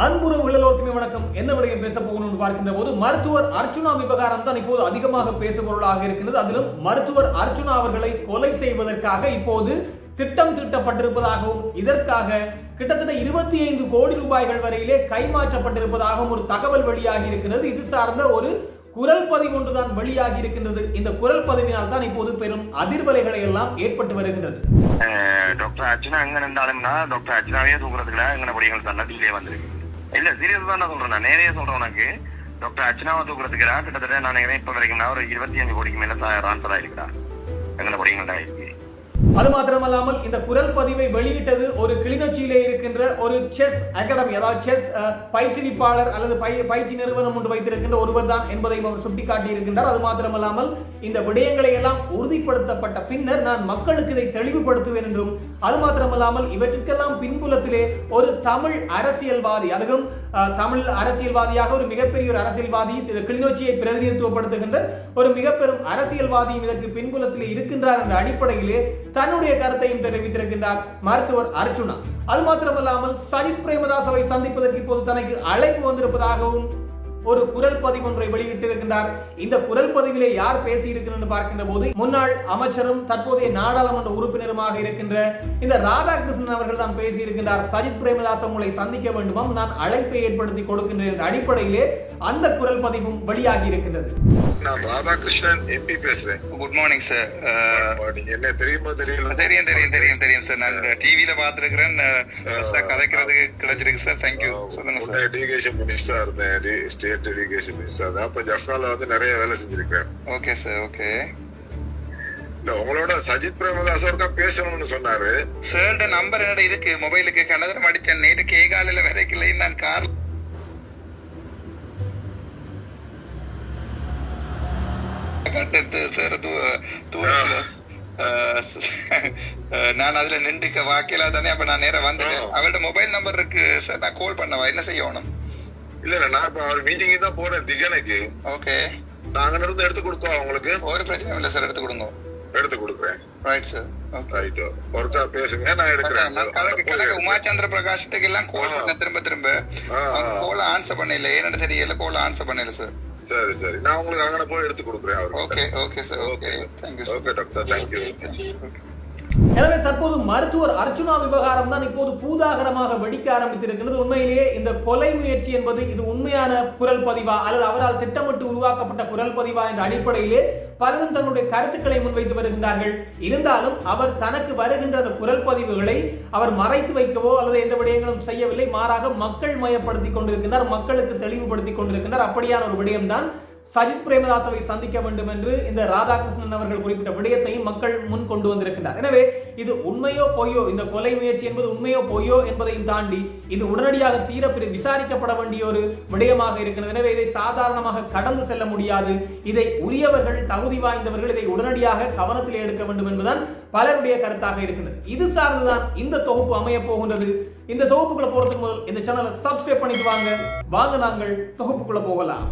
அன்புற விழலோருக்குமே வணக்கம். என்ன விடயம் பேச போகணும்னு பார்க்கின்ற போது மருத்துவர் அர்ச்சுனா விவகாரம் தான் இப்போது அதிகமாக பேசுபொருளாக இருக்கிறது அதிலும் மருத்துவர் அர்ச்சுனா அவர்களை கொலை செய்வதற்காக இப்போது திட்டம் திட்டப்பட்டிருப்பதாகவும் இதற்காக கிட்டத்தட்ட இருபத்தி ஐந்து கோடி ரூபாய்கள் வரையிலே கைமாற்றப்பட்டிருப்பதாகவும் ஒரு தகவல் வெளியாகி இருக்கிறது. இது சார்ந்த ஒரு குரல் பதிவு ஒன்றுதான் வெளியாகி இருக்கின்றது. இந்த குரல் பதிவினால் தான் இப்போது பெரும் அதிர்வலைகளை எல்லாம் ஏற்பட்டு வருகின்றது. டாக்டர் அர்ச்சனா எங்க நின்றாலும்னா டாக்டர் அர்ச்சனாவே தூக்குறதுக்குல எங்க படிகள் தன்னதிலே வந்திருக்கு. இல்ல சீரியஸ் தான் நான் சொல்றேன். நான் நேரே சொல்றேன் உனக்கு. டாக்டர் அர்ச்சனாவை தூக்குறதுக்கு கிட்டத்தட்ட நான் நினைக்கிறேன் இப்ப வரைக்கும் நான் ஒரு இருபத்தி அஞ்சு கோடிக்கு மேல டிரான்ஸ்பர் ஆயிருக்கிறா எங்க படிகள் இருக்கு அது மாத்திரமல்லாமல் இந்த குரல் பதிவை வெளியிட்டது ஒரு கிளிநொச்சியிலே இருக்கின்ற ஒரு செஸ் அகாடமி அதாவது செஸ் பயிற்றுவிப்பாளர் அல்லது பயிற்சி நிறுவனம் ஒன்று வைத்திருக்கின்ற ஒருவர் தான் என்பதையும் அவர் சுட்டிக்காட்டி இருக்கின்றார் அது மாத்திரமல்லாமல் இந்த விடயங்களை எல்லாம் உறுதிப்படுத்தப்பட்ட பின்னர் நான் மக்களுக்கு இதை தெளிவுபடுத்துவேன் என்றும் அது மாத்திரமல்லாமல் இவற்றுக்கெல்லாம் பின்புலத்திலே ஒரு தமிழ் அரசியல்வாதி அதுவும் தமிழ் அரசியல்வாதியாக ஒரு மிகப்பெரிய ஒரு அரசியல்வாதி கிளிநொச்சியை பிரதிநிதித்துவப்படுத்துகின்ற ஒரு மிகப்பெரும் அரசியல்வாதியும் இதற்கு பின்புலத்திலே இருக்கின்றார் என்ற அடிப்படையிலே தன்னுடைய கருத்தையும் தெரிவித்திருக்கின்றார் மருத்துவர் அர்ச்சுனா அது மாத்திரமல்லாமல் சஜித் பிரேமதாசவை சந்திப்பதற்கு இப்போது தனக்கு அழைப்பு வந்திருப்பதாகவும் ஒரு குரல் பதிவு ஒன்றை வெளியிட்டிருக்கின்றார். இந்த குரல் பதிவிலே யார் பேசி என்று பார்க்கின்ற போது முன்னாள் அமைச்சரும் தற்போதைய நாடாளுமன்ற உறுப்பினருமாக இருக்கின்ற இந்த ராதாகிருஷ்ணன் அவர்கள் தான் பேசி இருக்கின்றார் சஜித் பிரேமதாஸ் உங்களை சந்திக்க வேண்டுமாம். நான் அழைப்பை ஏற்படுத்தி கொடுக்கின்றேன் என்ற அடிப்படையிலே அந்த குரல் பதிவும் வெளியாகி இருக்கின்றது. நான் ராதாகிருஷ்ணன் எம்பி பேசுறேன். குட் மார்னிங் சார் என்ன தெரியுமா தெரியல தெரியும் தெரியும் தெரியும் தெரியும் சார் நான் டிவில பாத்துருக்கிறேன் கதைக்கிறதுக்கு கிடைச்சிருக்கு சார் தேங்க்யூ சொல்லுங்க சார் எஜுகேஷன் மினிஸ்டரா இருந்தேன் ஸ்டேட் எஜுகேஷன் மினிஸ்டர் இருந்தேன் அப்ப ஜஃப்னால வந்து நிறைய வேலை செஞ்சிருக்கேன். ஓகே சார் ஓகே இல்ல உங்களோட சஜித் பிரேமதாஸ் ஒருக்கா பேசணும்னு சொன்னாரு. சார்ட நம்பர் என்னோட இருக்கு? மொபைலுக்கு கனதரம் அடிச்சேன். நேற்று கேகாலில வரைக்கும் நான் கார் சார் நான் அதுல நின்றுக்க வாக்கில தானே அப்ப நான் நேரா வந்துட்டேன். அவள்ட்ட மொபைல் நம்பர் இருக்கு. சார் நான் கால் பண்ணவா? என்ன செய்யணும் இல்ல இல்ல நான் இப்ப அவர் மீட்டிங் தான் போறேன் திகனுக்கு. ஓகே நாங்க இருந்து எடுத்து கொடுத்தோம் அவங்களுக்கு ஒரு பிரச்சனையும் இல்லை சார் எடுத்து கொடுங்க. எடுத்து கொடுக்குறேன். ரைட் சார் ரைட் ஒருக்கா பேசுங்க நான் எடுக்கிறேன். கலக்கு கலக்கு உமாச்சந்திர பிரகாஷ்ட்டுக்கு எல்லாம் கால் பண்ண திரும்ப திரும்ப. கோல ஆன்சர் பண்ணல. ஏன்னு தெரியல கோல ஆன்சர் பண்ணல சார் சரி சரி. நான் உங்களுக்கு அங்கே போய் எடுத்து கொடுக்குறேன் okay okay sir okay thank you okay doctor எனவே தற்போது மருத்துவர் அர்ச்சுனா விவகாரம் தான் இப்போது பூதாகரமாக வெடிக்க ஆரம்பித்திருக்கிறது. உண்மையிலேயே இந்த கொலை முயற்சி என்பது இது உண்மையான குரல் பதிவா அல்லது அவரால் திட்டமிட்டு உருவாக்கப்பட்ட குரல் பதிவா என்ற அடிப்படையிலே பலரும் தங்களுடைய கருத்துக்களை முன்வைத்து வருகின்றார்கள். இருந்தாலும் அவர் தனக்கு வருகின்ற அந்த குரல் பதிவுகளை அவர் மறைத்து வைக்கவோ அல்லது எந்த விடயங்களும் செய்யவில்லை. மாறாக மக்கள் மயப்படுத்தி கொண்டிருக்கின்றார் மக்களுக்கு தெளிவுபடுத்தி கொண்டிருக்கின்றார் அப்படியான ஒரு விடயம்தான் சஜித் பிரேமதாசவை சந்திக்க வேண்டும் என்று இந்த ராதாகிருஷ்ணன் அவர்கள் குறிப்பிட்ட விடயத்தையும் மக்கள் முன் கொண்டு வந்திருக்கிறார் எனவே இது உண்மையோ பொய்யோ இந்த கொலை முயற்சி என்பது உண்மையோ பொய்யோ என்பதையும் தாண்டி இது உடனடியாக தீர விசாரிக்கப்பட வேண்டிய ஒரு விடயமாக இருக்கிறது. எனவே இதை சாதாரணமாக கடந்து செல்ல முடியாது. இதை உரியவர்கள் தகுதி வாய்ந்தவர்கள் இதை உடனடியாக கவனத்தில் எடுக்க வேண்டும் என்பதுதான் பலருடைய கருத்தாக இருக்கிறது. இது சார்ந்துதான் இந்த தொகுப்பு அமைய போகின்றது. இந்த தொகுப்புக்குள்ள போறதுக்கு முதல் இந்த சேனலை சப்ஸ்கிரைப் பண்ணிட்டு வாங்க. வாங்க நாங்கள் தொகுப்புக்குள்ள போகலாம்.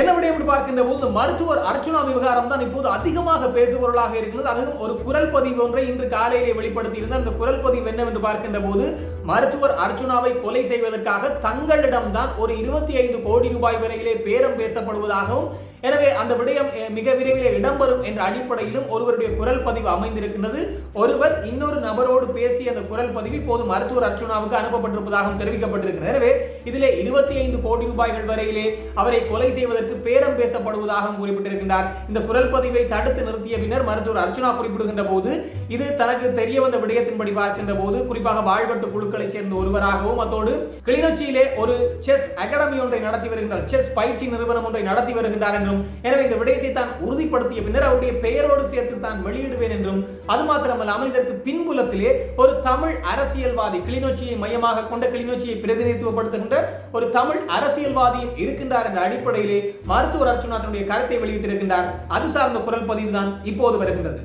என்ன விடயம் என்று பார்க்கின்ற போது மருத்துவர் அர்ச்சுனா விவகாரம் தான் இப்போது அதிகமாக பேசுபொருளாக இருக்கிறது. அதுவும் ஒரு குரல் பதிவு ஒன்றை இன்று காலையிலே வெளிப்படுத்தி இருந்த அந்த குரல் பதிவு என்னவென்று பார்க்கின்ற போது மருத்துவர் அர்ச்சுனாவை கொலை செய்வதற்காக தங்களிடம்தான் ஒரு இருபத்தி ஐந்து கோடி ரூபாய் வரையிலே பேரம் பேசப்படுவதாகவும் எனவே அந்த விடயம் மிக விரைவில் இடம்பெறும் என்ற அடிப்படையிலும் ஒருவருடைய குரல் பதிவு அமைந்திருக்கின்றது. ஒருவர் இன்னொரு நபரோடு பேசிய அந்த குரல் பதிவு இப்போது மருத்துவர் அர்ச்சுனாவுக்கு அனுப்பப்பட்டிருப்பதாகவும் தெரிவிக்கப்பட்டிருக்கிறது. எனவே இதில் இருபத்தி ஐந்து கோடி ரூபாய்கள் வரையிலே அவரை கொலை செய்வதற்கு பேரம் பேசப்படுவதாகவும் குறிப்பிட்டிருக்கின்றார். இந்த குரல் பதிவை தடுத்து நிறுத்திய பின்னர் மருத்துவர் அர்ச்சனா குறிப்பிடுகின்ற போது இது தனக்கு தெரிய வந்த விடயத்தின்படி பார்க்கின்ற போது குறிப்பாக வாழ்வெட்டு குழுக்களைச் சேர்ந்த ஒருவராகவும் அத்தோடு கிளிநொச்சியிலே ஒரு செஸ் அகாடமி ஒன்றை நடத்தி வருகின்றார். செஸ் பயிற்சி நிறுவனம் ஒன்றை நடத்தி வருகின்றார் என்றும் எனவே இந்த விடயத்தை தான் உறுதிப்படுத்திய பின்னர் அவருடைய பெயரோடு சேர்த்து தான் வெளியிடுவேன் என்றும் அது மாத்திரமல்லாமல் இதற்கு பின்புலத்திலே ஒரு தமிழ் அரசியல்வாதி கிளிநொச்சியை மையமாக கொண்ட கிளிநொச்சியை பிரதிநிதித்துவப்படுத்துகின்ற ஒரு தமிழ் அரசியல்வாதியும் இருக்கின்றார் என்ற அடிப்படையிலே மருத்துவர் அர்ச்சுனா தன்னுடைய கருத்தை வெளியிட்டிருக்கின்றார். அது சார்ந்த குரல் பதிவு தான் இப்போது வருகின்றது.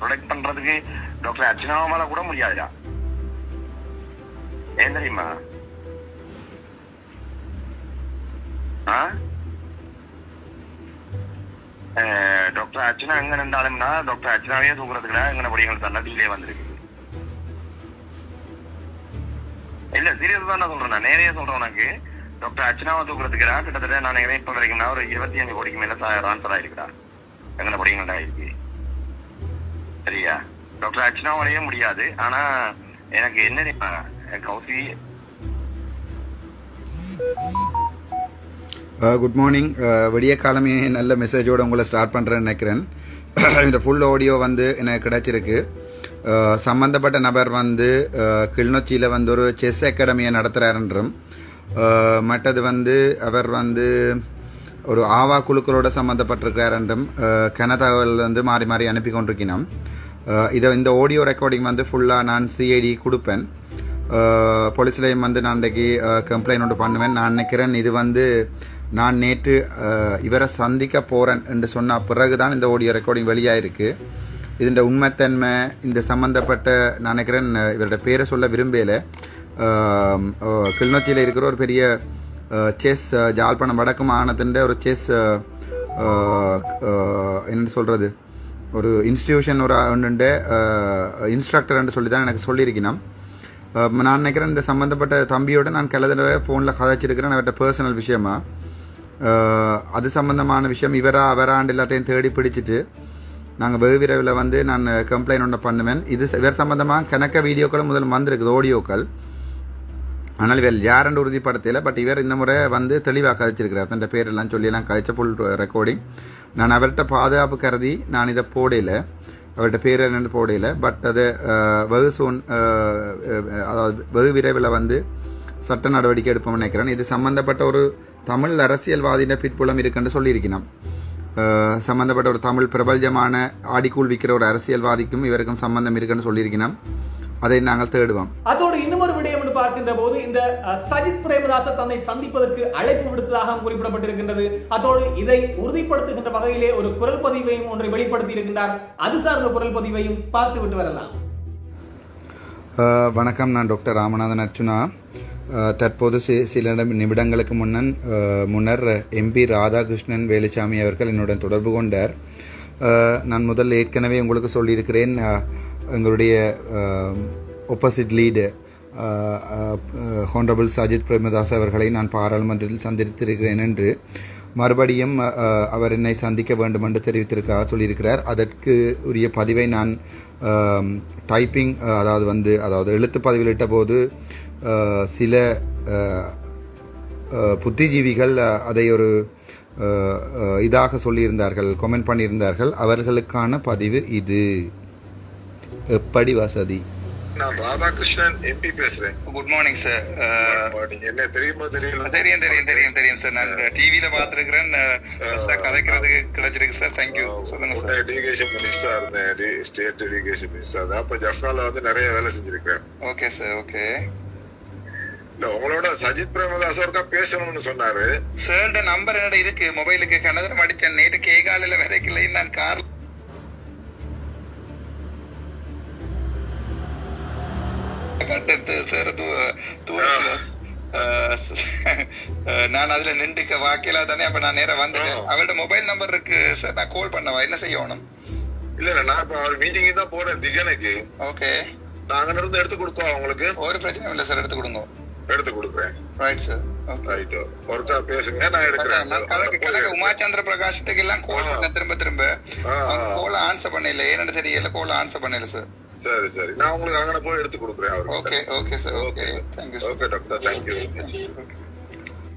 ப்ரொடெக்ட் பண்றதுக்கு டாக்டர் அர்ச்சனாவால கூட முடியாதுடா. ஏன் தெரியுமா? டாக்டர் அர்ச்சனா எங்க நின்றாலும்னா டாக்டர் அர்ச்சனாவே தூக்குறதுக்கு எங்க படிகள் தள்ளதிலே வந்திருக்கு. இல்ல சீரியஸ் தான் நான் சொல்றேன். நான் நேரையே சொல்றேன் உனக்கு. டாக்டர் அர்ச்சனாவை தூக்குறதுக்குறா கிட்டத்தட்ட நான் நினைக்கிறேன் இப்ப வரைக்கும் நான் ஒரு இருபத்தி அஞ்சு கோடிக்கு மேல ஆன்சர் ஆயிருக்குடா எங்கன படிக்கணும்டா இருக்கு சரியா? டாக்டர் அர்ச்சனாவாலேயே முடியாது. ஆனா எனக்கு என்ன கௌசி. குட் மார்னிங் விடிய காலமே நல்ல மெசேஜோடு உங்களை ஸ்டார்ட் பண்ணுறேன்னு நினைக்கிறேன். இந்த ஃபுல் ஆடியோ வந்து எனக்கு கிடச்சிருக்கு. சம்பந்தப்பட்ட நபர் வந்து கிளிநொச்சியில் வந்து ஒரு செஸ் அகாடமியை நடத்துகிறாருன்றும் மற்றது வந்து அவர் வந்து ஒரு ஆவா குழுக்களோட சம்மந்தப்பட்டிருக்கிறார் என்றும் கன தகவல் வந்து மாறி மாறி அனுப்பி கொண்டிருக்கிறோம் இதை இந்த ஆடியோ ரெக்கார்டிங் வந்து ஃபுல்லாக நான் சிஐடி கொடுப்பேன். போலீஸ்லேயும் வந்து நான் இன்றைக்கி கம்ப்ளைண்ட் ஒன்று பண்ணுவேன். நான் நினைக்கிறேன் இது வந்து நான் நேற்று இவரை சந்திக்க போகிறேன் என்று சொன்ன பிறகு தான் இந்த ஆடியோ ரெக்கார்டிங் வெளியாயிருக்கு. இதோட உண்மைத்தன்மை இந்த சம்மந்தப்பட்ட நான் நினைக்கிறேன் இவரோட பேரை சொல்ல விரும்பலை கிளிநொச்சியில் இருக்கிற ஒரு பெரிய செஸ் ஜாழ்ப்பாணம் வடக்கு மாகாணத்தின் ஒரு செஸ் என்ன சொல்கிறது ஒரு இன்ஸ்டிடியூஷன் ஒரு ஒன்று இன்ஸ்ட்ரக்டர்ன்னு சொல்லி தான் எனக்கு சொல்லியிருக்கணும். நான் நினைக்கிறேன் இந்த சம்மந்தப்பட்ட தம்பியோட நான் கல தடவை ஃபோனில் கதைச்சிருக்கிறேன் அவர்கிட்ட பர்சனல் விஷயமா. அது சம்மந்தமான விஷயம் இவரா அவராண்டு எல்லாத்தையும் தேடி பிடிச்சிட்டு நாங்கள் வெகு விரைவில் வந்து நான் கம்ப்ளைண்ட் ஒன்று பண்ணுவேன். இது வேறு சம்மந்தமாக கணக்க வீடியோக்களும் முதல் வந்திருக்குது ஆடியோக்கள் ஆனால் இவர் யாரென்று உறுதிப்படுத்தல பட் இவர் இந்த முறை வந்து தெளிவாக கதைச்சிருக்கிறார். தன் பேரெல்லாம் சொல்லியெல்லாம் கதைச்ச ஃபுல் ரெக்கார்டிங் நான் அவர்கிட்ட பாதுகாப்பு கருதி நான் இதை போடையில் அவர்கிட்ட பேர் என்னென்னு போடையில் பட் அது வெகு சூன் அதாவது வெகு விரைவில் வந்து சட்ட நடவடிக்கை எடுப்போம்னு நினைக்கிறேன். இது சம்பந்தப்பட்ட ஒரு தமிழ் அரசியல்வாதியின் பிற்புலம் இருக்குன்னு சொல்லியிருக்கிறோம் சம்பந்தப்பட்ட ஒரு தமிழ் பிரபல்யமான ஆடிக்கூழ் விற்கிற ஒரு அரசியல்வாதிக்கும் இவருக்கும் சம்பந்தம் இருக்குன்னு சொல்லியிருக்கிறோம் அதை நாங்கள் தேடுவோம் அதோடு இன்னுமொரு விடயம் என்று பார்க்கின்ற போது இந்த சஜித் பிரேமதாச தன்னை சந்திப்பதற்கு அழைப்பு விடுத்ததாக குறிப்பிடப்பட்டிருக்கின்றது அதோடு இதை உறுதிப்படுத்துகின்ற வகையிலே ஒரு குரல் பதிவையும் ஒன்றை வெளிப்படுத்தி இருக்கின்றார் அது சார்ந்த குரல் பதிவையும் பார்த்து விட்டு வரலாம் வணக்கம் நான் டாக்டர் ராமநாதன் அர்ச்சுனா தற்போது சி சில நிமிடங்களுக்கு முன்னன் முன்னர் எம்பி ராதாகிருஷ்ணன் வேலுச்சாமி அவர்கள் என்னுடன் தொடர்பு கொண்டார். நான் முதல்ல ஏற்கனவே உங்களுக்கு சொல்லியிருக்கிறேன் எங்களுடைய opposite lead honourable Sajith Premadasa அவர்களை நான் பாராளுமன்றத்தில் சந்தித்திருக்கிறேன் என்று. மறுபடியும் அவர் என்னை சந்திக்க வேண்டும் என்று தெரிவித்திருக்காக சொல்லியிருக்கிறார். அதற்கு உரிய பதிவை நான் டைப்பிங் அதாவது வந்து அதாவது எழுத்து பதிவிலிட்ட போது சில புத்திஜீவிகள் அதை ஒரு இதாக சொல்லியிருந்தார்கள் கமெண்ட் பண்ணியிருந்தார்கள். அவர்களுக்கான பதிவு இது. எப்படி வசதி? நான் ராதாகிருஷ்ணன் எம்பி பேசுறேன். குட் மார்னிங் சார் என்ன தெரியுமா தெரியல தெரியும். தெரியும் தெரியும் தெரியும் சார் நான் டிவியில பாத்துருக்கிறேன் கதைக்கிறதுக்கு கிடைச்சிருக்கு சார் தேங்க்யூ சொல்லுங்க சார் எஜுகேஷன் மினிஸ்டரா இருந்தேன். ஸ்டேட் எஜுகேஷன் மினிஸ்டர் தான் அப்ப ஜஃப்னால வந்து நிறைய வேலை செஞ்சிருக்கேன் ஓகே சார் ஓகே இல்ல உங்களோட சஜித் பிரேமதாஸ் ஒருக்கா பேசணும்னு சொன்னாரு. சார்ட நம்பர் என்னோட இருக்கு? மொபைலுக்கு கனதரம் அடிச்சேன். நேற்று கேகாலில வரைக்கல. நான் கார் கட்டெடுத்து சார் அஹ், நான் அதுல நின்றுக்க வாக்கில தானே அப்ப நான் நேரா வந்துட்டேன். அவர்கிட்ட மொபைல் நம்பர் இருக்கு. சார் நான் கால் பண்ணவா? என்ன செய்யணும் இல்ல இல்ல நான் இப்ப அவர் மீட்டிங் தான் போறேன் திகனுக்கு. ஓகே நான் அங்க இருந்து எடுத்து கொடுக்கோம் உங்களுக்கு? ஒரு பிரச்சனையும் இல்லை சார் எடுத்து கொடுங்க. எடுத்து கொடுக்குறேன். ரைட் சார் ரைட் ஒருக்கா பேசுங்க நான் எடுக்கிறேன். உமாச்சந்திர பிரகாஷ்ட்டுக்கு எல்லாம் கால். பண்ண திரும்ப திரும்ப. கோல ஆன்சர் பண்ணல. ஏன்னு தெரியல கோல ஆன்சர் பண்ணல சார் சரி சரி. நான் உங்களுக்கு அங்கே போய் எடுத்து கொடுக்குறேன் okay okay sir okay okay thank you okay doctor thank you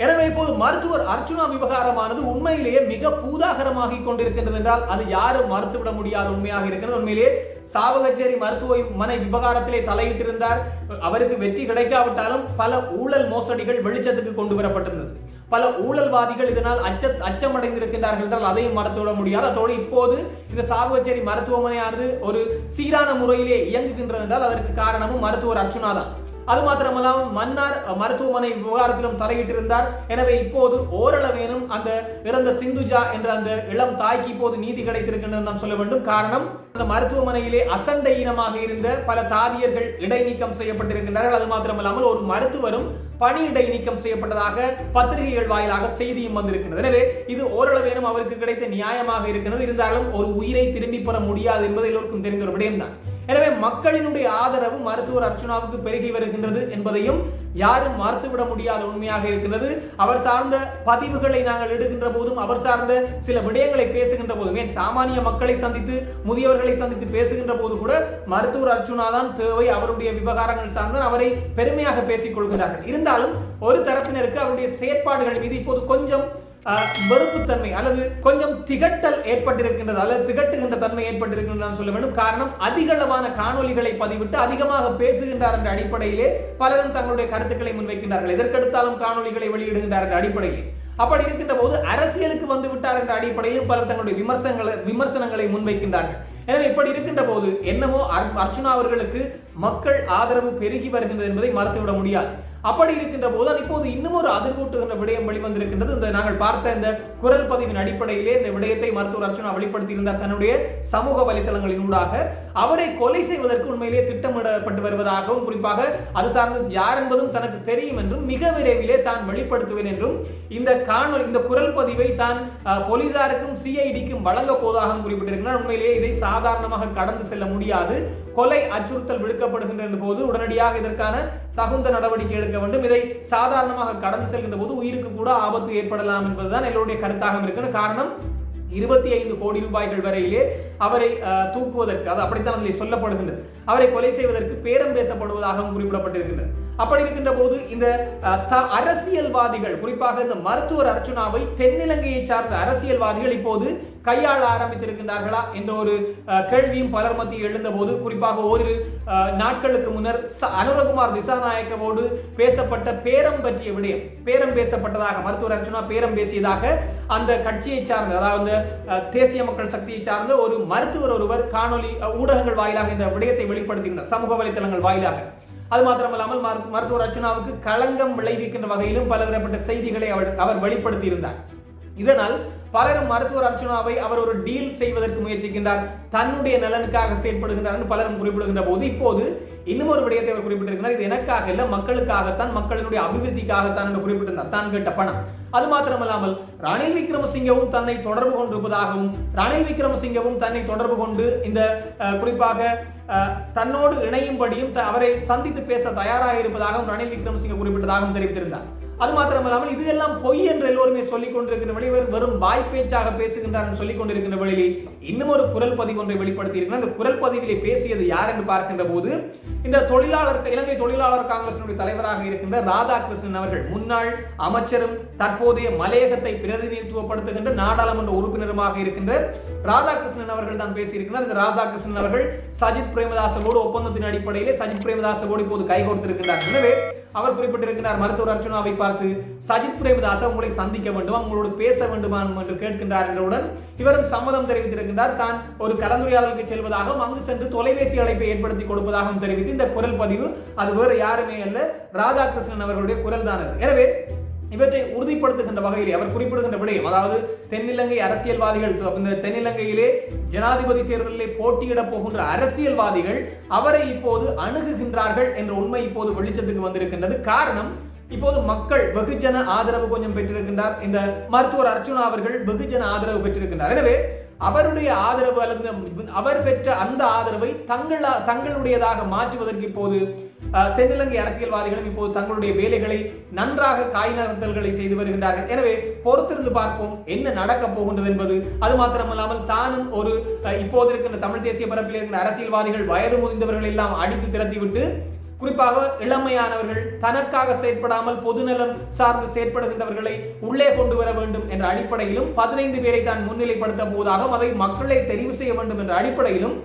எனவே இப்போது மருத்துவர் அர்ச்சுனா விவகாரமானது உண்மையிலேயே மிக பூதாகரமாகி கொண்டிருக்கின்றது என்றால் அது யாரும் மறுத்துவிட முடியாத உண்மையாக இருக்கிறது. உண்மையிலே சாவகச்சேரி மருத்துவமனை விவகாரத்திலே தலையிட்டிருந்தார். அவருக்கு வெற்றி கிடைக்காவிட்டாலும் பல ஊழல் மோசடிகள் வெளிச்சத்துக்கு கொண்டு வரப்பட்டிருந்தது. பல ஊழல்வாதிகள் இதனால் அச்ச அச்சமடைந்திருக்கின்றார்கள் என்றால் அதையும் மறுத்துவிட முடியாது. அதோடு இப்போது இந்த சாவகச்சேரி மருத்துவமனையானது ஒரு சீரான முறையிலே இயங்குகின்றது என்றால் அதற்கு காரணமும் மருத்துவர் அர்ச்சுனா தான் அது மாத்திரமல்லாமல் மன்னார் மருத்துவமனை விவகாரத்திலும் தலையிட்டிருந்தார். எனவே இப்போது ஓரளவேனும் அந்த இறந்த சிந்துஜா என்ற அந்த இளம் தாய்க்கு இப்போது நீதி கிடைத்திருக்கின்றது நாம் சொல்ல வேண்டும். காரணம் அந்த மருத்துவமனையிலே அசண்டை இனமாக இருந்த பல தாதியர்கள் இடைநீக்கம் செய்யப்பட்டிருக்கின்றார்கள். அது மாத்திரமல்லாமல் ஒரு மருத்துவரும் பணி இடைநீக்கம் செய்யப்பட்டதாக பத்திரிகைகள் வாயிலாக செய்தியும் வந்திருக்கிறது எனவே இது ஓரளவேனும் அவருக்கு கிடைத்த நியாயமாக இருக்கிறது. இருந்தாலும் ஒரு உயிரை திரும்பி பெற முடியாது என்பது எல்லோருக்கும் தெரிந்த ஒரு விடயம்தான். எனவே மக்களினுடைய ஆதரவு மருத்துவர் அர்ச்சுனாவுக்கு பெருகி வருகின்றது என்பதையும் யாரும் மறுத்துவிட முடியாத உண்மையாக இருக்கிறது. அவர் சார்ந்த பதிவுகளை நாங்கள் எடுக்கின்ற போதும் அவர் சார்ந்த சில விடயங்களை பேசுகின்ற போதும் ஏன் சாமானிய மக்களை சந்தித்து முதியவர்களை சந்தித்து பேசுகின்ற போது கூட மருத்துவர் அர்ச்சுனா தான் தேவை. அவருடைய விவகாரங்கள் சார்ந்த அவரை பெருமையாக பேசிக் கொள்கிறார்கள். இருந்தாலும் ஒரு தரப்பினருக்கு அவருடைய செயற்பாடுகள் மீது இப்போது கொஞ்சம் வெறுப்புத்தன்மை அல்லது கொஞ்சம் திகட்டல் ஏற்பட்டிருக்கின்றது அல்லது திகட்டுகின்ற தன்மை ஏற்பட்டிருக்கின்றது நான் சொல்ல வேண்டும். காரணம் அதிகளவான காணொளிகளை பதிவிட்டு அதிகமாக பேசுகின்றார் என்ற அடிப்படையிலே பலரும் தங்களுடைய கருத்துக்களை முன்வைக்கின்றார்கள். எதற்கெடுத்தாலும் காணொளிகளை வெளியிடுகின்றார் என்ற அடிப்படையில். அப்படி இருக்கின்ற போது அரசியலுக்கு வந்து விட்டார் என்ற அடிப்படையில் பலர் தங்களுடைய விமர்சனங்களை விமர்சனங்களை முன்வைக்கின்றார்கள். எனவே இப்படி இருக்கின்ற போது என்னவோ அர்ஜுனா அவர்களுக்கு மக்கள் ஆதரவு பெருகி வருகின்றது என்பதை மறுத்துவிட முடியாது. அப்படி இருக்கின்ற போது இப்போது இன்னும் ஒரு அதிர்வூட்டுகின்ற விடயம் வெளிவந்திருக்கின்றது. இந்த நாங்கள் பார்த்த இந்த குரல் பதிவின் அடிப்படையிலே இந்த விடயத்தை மருத்துவர் அர்ச்சனா வெளிப்படுத்தியிருந்தார். தன்னுடைய சமூக வலைத்தளங்களின் அவரை கொலை செய்வதற்கு உண்மையிலேயே திட்டமிடப்பட்டு வருவதாகவும் குறிப்பாக அது சார்ந்து யார் என்பதும் தனக்கு தெரியும் என்றும் மிக விரைவிலே தான் வெளிப்படுத்துவேன் என்றும் இந்த காணொலி இந்த குரல் பதிவை தான் போலீசாருக்கும் சிஐடிக்கும் வழங்க போவதாகவும் குறிப்பிட்டிருக்கிறார். உண்மையிலேயே இதை சாதாரணமாக கடந்து செல்ல முடியாது. கொலை அச்சுறுத்தல் விடுக்கப்படுகின்ற போது உடனடியாக இதற்கான தகுந்த நடவடிக்கை எடுக்க வேண்டும். இதை சாதாரணமாக கடந்து செல்கின்ற போது உயிருக்கு கூட ஆபத்து ஏற்படலாம் என்பதுதான் எல்லோருடைய கருத்தாக இருக்கிறது காரணம் இருபத்தி ஐந்து கோடி ரூபாய்கள் வரையிலே அவரை அஹ், தூக்குவதற்கு அது அப்படித்தான் அதில் சொல்லப்படுகின்றது. அவரை கொலை செய்வதற்கு பேரம் பேசப்படுவதாகவும் குறிப்பிடப்பட்டிருக்கின்றது. அப்படி இருக்கின்ற போது இந்த த- அரசியல்வாதிகள் குறிப்பாக இந்த மருத்துவர் அர்ச்சுனாவை தென்னிலங்கையை சார்ந்த அரசியல்வாதிகள் இப்போது கையாள ஆரம்பித்திருக்கின்றார்களா என்ற ஒரு கேள்வியும் பலர் மத்தியில் எழுந்தபோது குறிப்பாக ஓரிரு நாட்களுக்கு முன்னர் ச- அனுரகுமார் திசாநாயக்கவோடு பேசப்பட்ட பேரம் பற்றிய விடயம் பேரம் பேசப்பட்டதாக மருத்துவர் அர்ச்சுனா பேரம் பேசியதாக அந்த கட்சியை சார்ந்த அதாவது தேசிய மக்கள் சக்தியை சார்ந்த ஒரு மருத்துவர் ஒருவர் காணொலி ஊடகங்கள் வாயிலாக இந்த விடயத்தை வெளிப்படுத்துகின்றனர் சமூக வலைத்தளங்கள் வாயிலாக. அது மாத்திரமல்லாமல் மருத்து- மருத்துவர் அர்ச்சனாவுக்கு களங்கம் விளைவிக்கின்ற வகையிலும் பலதரப்பட்ட செய்திகளை அவர் அவர் வெளிப்படுத்தியிருந்தார். இதனால் பலரும் மருத்துவர் அர்ச்சனாவை அவர் ஒரு டீல் செய்வதற்கு முயற்சிக்கின்றார். தன்னுடைய நலனுக்காக செயல்படுகின்றார் என்று பலரும் குறிப்பிடுகின்ற போது இப்போது இன்னும் ஒரு விடயத்தை அவர் குறிப்பிட்டிருக்கிறார். இது எனக்காக இல்லை மக்களுக்காகத்தான் மக்களினுடைய அபிவிருத்திக்காகத்தான் என்று குறிப்பிட்டிருந்தார். தான் கேட்ட பணம். அது மாத்திரமல்லாமல் ரணில் விக்ரமசிங்கவும் தன்னை தொடர்பு கொண்டிருப்பதாகவும் ரணில் விக்ரமசிங்கவும் தன்னை தொடர்பு கொண்டு இந்த குறிப்பாக தன்னோடு இணையும்படியும் த- அவரை சந்தித்து பேச தயாராக இருப்பதாகவும் ரணில் விக்ரமசிங்க குறிப்பிட்டதாகவும் தெரிவித்திருந்தார். அது மாத்திரமல்லாமல் இது எல்லாம் பொய் என்று எல்லோருமே சொல்லிக் கொண்டிருக்கிற வழி வெறும் வாய் பேச்சாக பேசுகின்றார் என்று சொல்லிக் கொண்டிருக்கின்ற வழியிலே இன்னும் ஒரு குரல் பதிவு ஒன்றை வெளிப்படுத்தி இருக்கிறார் அந்த குரல் பதிவிலே பேசியது யார் என்று பார்க்கின்ற போது இந்த தொழிலாளர் இலங்கை தொழிலாளர் காங்கிரசினுடைய தலைவராக இருக்கின்ற ராதாகிருஷ்ணன் அவர்கள் முன்னாள் அமைச்சரும் தற்போதைய மலையகத்தை பிரதிநிதித்துவப்படுத்துகின்ற நாடாளுமன்ற உறுப்பினருமாக இருக்கின்ற ராதாகிருஷ்ணன் அவர்கள் தான் பேசியிருக்கிறார். இந்த ராதாகிருஷ்ணன் அவர்கள் சஜித் பிரேமதாசவோடு ஒப்பந்தத்தின் அடிப்படையிலே சஜித் பிரேமதாசவோடு இப்போது கைகோர்த்திருக்கிறார் எனவே அவர் குறிப்பிட்டிருக்கிறார் மருத்துவர் அர்ச்சனாவை பார்த்து சஜித் பிரேமதாச உங்களை சந்திக்க வேண்டும் உங்களோடு பேச வேண்டுமா என்று கேட்கின்றார் என்றவுடன் இவரும் சம்மதம் தெரிவித்திருக்கின்றார். தான் ஒரு கலந்துரையாடலுக்கு செல்வதாகவும் அங்கு சென்று தொலைபேசி அழைப்பை ஏற்படுத்தி கொடுப்பதாகவும் தெரிவித்து இந்த குரல் பதிவு அது வேறு யாருமே அல்ல ராதாகிருஷ்ணன் அவர்களுடைய குரல் தான் அது எனவே இவற்றை உறுதிப்படுத்துகின்ற வகையில் அவர் குறிப்பிடுகின்ற விடயம் அதாவது தென்னிலங்கை அரசியல்வாதிகள் இந்த தென்னிலங்கையிலே ஜனாதிபதி தேர்தலிலே போட்டியிடப் போகின்ற அரசியல்வாதிகள் அவரை இப்போது அணுகுகின்றார்கள் என்ற உண்மை இப்போது வெளிச்சத்துக்கு வந்திருக்கின்றது. காரணம் இப்போது மக்கள் வெகுஜன ஆதரவு கொஞ்சம் பெற்றிருக்கின்றார். இந்த மருத்துவர் அர்ச்சுனா அவர்கள் வெகுஜன ஆதரவு பெற்றிருக்கின்றார். எனவே அவருடைய ஆதரவு அல்லது அவர் பெற்ற அந்த ஆதரவை தங்களா தங்களுடையதாக மாற்றுவதற்கு இப்போது தென்னிலங்கை அரசியல்வாதிகளும் இப்போது தங்களுடைய வேலைகளை நன்றாக காய் நகர்த்தல்களை செய்து வருகின்றார்கள். எனவே பொறுத்திருந்து பார்ப்போம் என்ன நடக்கப் போகின்றது என்பது. அது மாத்திரமல்லாமல் தானும் ஒரு இப்போது இருக்கின்ற தமிழ் தேசிய பரப்பில் இருக்கின்ற அரசியல்வாதிகள் வயது முதிர்ந்தவர்கள் எல்லாம் அடித்து திரட்டிவிட்டு குறிப்பாக இளமையானவர்கள் தனக்காக செயற்படாமல் பொதுநலம் சார்ந்து செயற்படுகின்றவர்களை உள்ளே கொண்டு வர வேண்டும் என்ற அடிப்படையிலும் பதினைந்து பேரை தான் முன்னிலைப்படுத்த போவதாகவும் அதை மக்களை தெரிவு செய்ய வேண்டும் என்ற அடிப்படையிலும்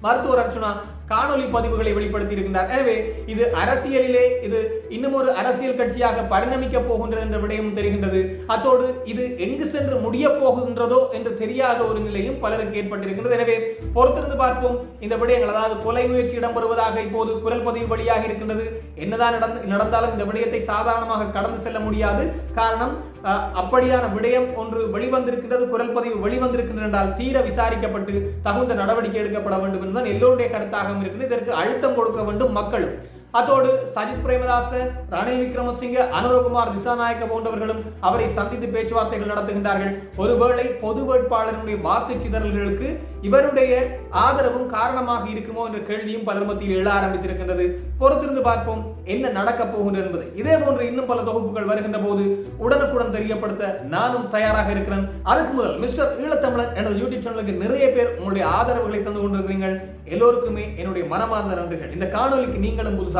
மருத்துவர் அர்ச்சுனா காணொலி பதிவுகளை வெளிப்படுத்தி இருக்கின்றார் எனவே இது அரசியலிலே இது இன்னும் ஒரு அரசியல் கட்சியாக பரிணமிக்க போகின்றது என்ற விடயமும் தெரிகின்றது. அத்தோடு இது எங்கு சென்று முடிய போகின்றதோ என்று தெரியாத ஒரு நிலையும் பலருக்கு ஏற்பட்டிருக்கின்றது. எனவே பொறுத்திருந்து பார்ப்போம். இந்த விடயங்கள் அதாவது கொலை முயற்சி இடம்பெறுவதாக இப்போது குரல் பதிவு வழியாக இருக்கின்றது. என்னதான் நடந்தாலும் இந்த விடயத்தை சாதாரணமாக கடந்து செல்ல முடியாது. காரணம் அப்படியான விடயம் ஒன்று வெளிவந்திருக்கின்றது குரல் பதிவு வெளிவந்திருக்கின்றது என்றால் தீர விசாரிக்கப்பட்டு தகுந்த நடவடிக்கை எடுக்கப்பட வேண்டும் என்பதுதான் எல்லோருடைய கருத்தாகவும் இருக்கிறது இதற்கு அழுத்தம் கொடுக்க வேண்டும் மக்களும். அதோடு சஜித் பிரேமதாசன் ரணில் விக்ரமசிங்க அனுரகுமார் திசாநாயக்க போன்றவர்களும் அவரை சந்தித்து பேச்சுவார்த்தைகள் நடத்துகின்றார்கள். ஒருவேளை பொது வேட்பாளருடைய வாக்கு சிதறல்களுக்கு இவருடைய ஆதரவும் காரணமாக இருக்குமோ என்ற கேள்வியும் பலர் மத்தியில் எழ ஆரம்பித்திருக்கின்றது. பொறுத்திருந்து பார்ப்போம் என்ன நடக்கப் போகின்றது என்பது. இதே போன்று இன்னும் பல தொகுப்புகள் வருகின்ற போது உடனுக்குடன் தெரியப்படுத்த நானும் தயாராக இருக்கிறேன். அதுக்கு முதல் மிஸ்டர் ஈழத்தமிழன் எனது யூடியூப் சேனலுக்கு நிறைய பேர் உங்களுடைய ஆதரவுகளை தந்து கொண்டிருக்கிறீர்கள். எல்லோருக்குமே என்னுடைய மனமார்ந்த நன்றிகள். இந்த காணொலிக்கு நீங்களும் புதுசாக